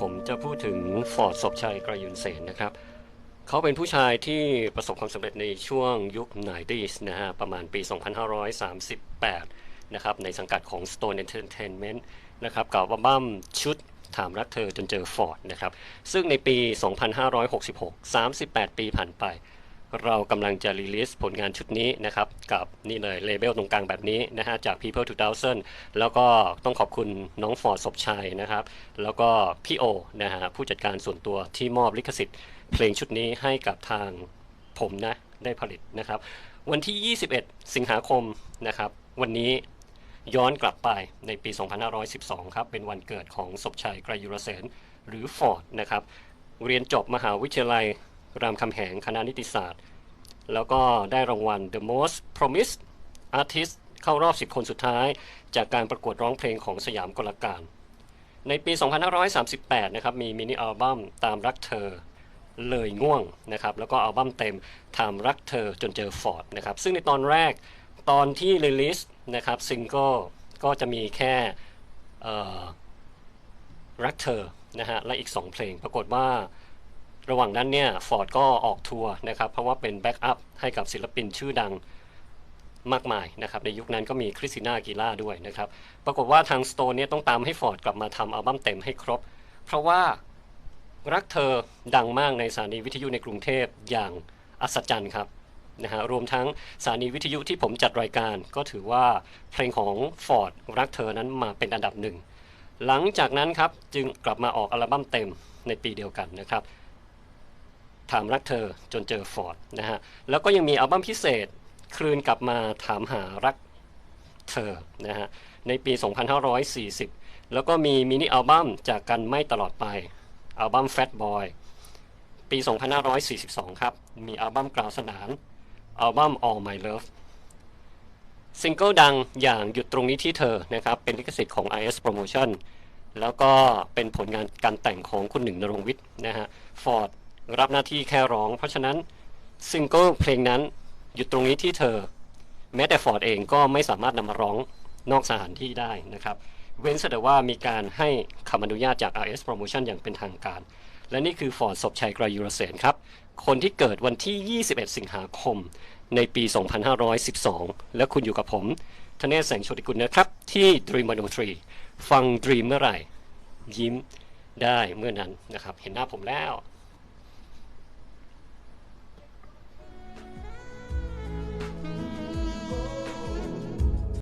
ผมจะพูดถึงฟอร์ดศพชัยกระยุนเสนนะครับ เขาเป็นผู้ชายที่ประสบความสำเร็จในช่วงยุคไนดีสนะฮะ ประมาณปี 2538 นะครับ ในสังกัดของ Stone Entertainment นะครับกับอัลบั้มชุดถามรักเธอจนเจอฟอร์ดนะครับ ซึ่งในปี 2566 38 ปีผ่านไป เรากำลังจะรีลิสผลงานชุดนี้นะครับ กับนี่เลยเลเบลตรงกลางแบบนี้นะฮะจาก People 2000 แล้วก็ต้องขอบคุณน้องฟอร์ดศพชัยนะครับ แล้วก็พี่โอนะฮะผู้จัดการส่วนตัวที่มอบลิขสิทธิ์ เพลงชุดนี้ให้กับทางผมนะ ได้ผลิตนะครับ วันที่ 21 สิงหาคมนะครับ วันนี้ย้อนกลับไปในปี 2512 ครับ เป็นวันเกิดของศพชัยไกรยุรเสนหรือฟอร์ดนะครับ เรียนจบมหาวิทยาลัย รามคำแหงคณะนิติศาสตร์ แล้วก็ได้รางวัล The Most Promised Artist เข้ารอบ 10 คนสุดท้าย จากการประกวดร้องเพลงของสยามกลการ ในปี 2538 นะครับ มีมินิอัลบั้มตามรักเธอเลยง่วงนะครับ แล้วก็อัลบั้มเต็มถามรักเธอจนเจอฟอร์ดนะครับ ซึ่งในตอนแรกตอนที่รีลิสนะครับซิงเกิลก็จะมีแค่รักเธอนะฮะและอีก 2 เพลงปรากฏว่า ระหว่างนั้นเนี่ยฟอร์ดก็ออกทัวร์นะครับเพราะว่าเป็นแบ็กอัพให้กับศิลปินชื่อดังมากมายนะครับในยุคนั้นก็มีคริสติน่ากีล่าด้วยนะครับปรากฏว่าทางสโตนเนี่ยต้องตามให้ฟอร์ดกลับมาทำอัลบั้มเต็มให้ครบ เพราะว่ารักเธอดังมากในสถานีวิทยุในกรุงเทพอย่างอัศจรรย์ครับนะฮะรวมทั้งสถานีวิทยุที่ผมจัดรายการ ก็ถือว่าเพลงของฟอร์ดรักเธอนั้นมาเป็นอันดับหนึ่งหลังจากนั้นครับจึงกลับมาออกอัลบั้มเต็มในปีเดียวกันนะครับ ถามรักเธอจนเจอฟอร์ดนะฮะแล้วก็ยังมีอัลบั้มพิเศษคลืนกลับมาถามหารักเธอนะฮะในปี 2540 แล้วก็มีมินิอัลบั้มจากกันไม่ตลอดไปอัลบั้ม Fat Boy ปี 2542 ครับ มีอัลบั้มกล่าวสนานอัลบั้ม All My Love ซิงเกิลดังอย่างหยุดตรงนี้ที่เธอนะครับ เป็นลิขสิทธิ์ของ IS Promotion แล้วก็เป็นผลงานการแต่งของคุณหนึ่งนรงค์วิทย์นะฮะฟอร์ด รับหน้าที่แค่ร้อง เพราะฉะนั้นซิงเกิลเพลงนั้นหยุดตรงนี้ที่เธอ แม้แต่ฟอร์ดเองก็ไม่สามารถนำมาร้องนอกสถานที่ได้นะครับ เว้นแต่ว่ามีการให้คำอนุญาตจาก RS Promotion อย่างเป็นทางการ และนี่คือฟอร์ดศพชัยกรยุรเสนครับ คนที่เกิดวันที่ 21 สิงหาคม ในปี 2512 และคุณอยู่กับผมธเนศแสงโชติกุลนะครับ ที่ Dream 103ฟัง Dream เมื่อไหร่ ยิ้มได้เมื่อนั้นนะครับ เห็นหน้าผมแล้ว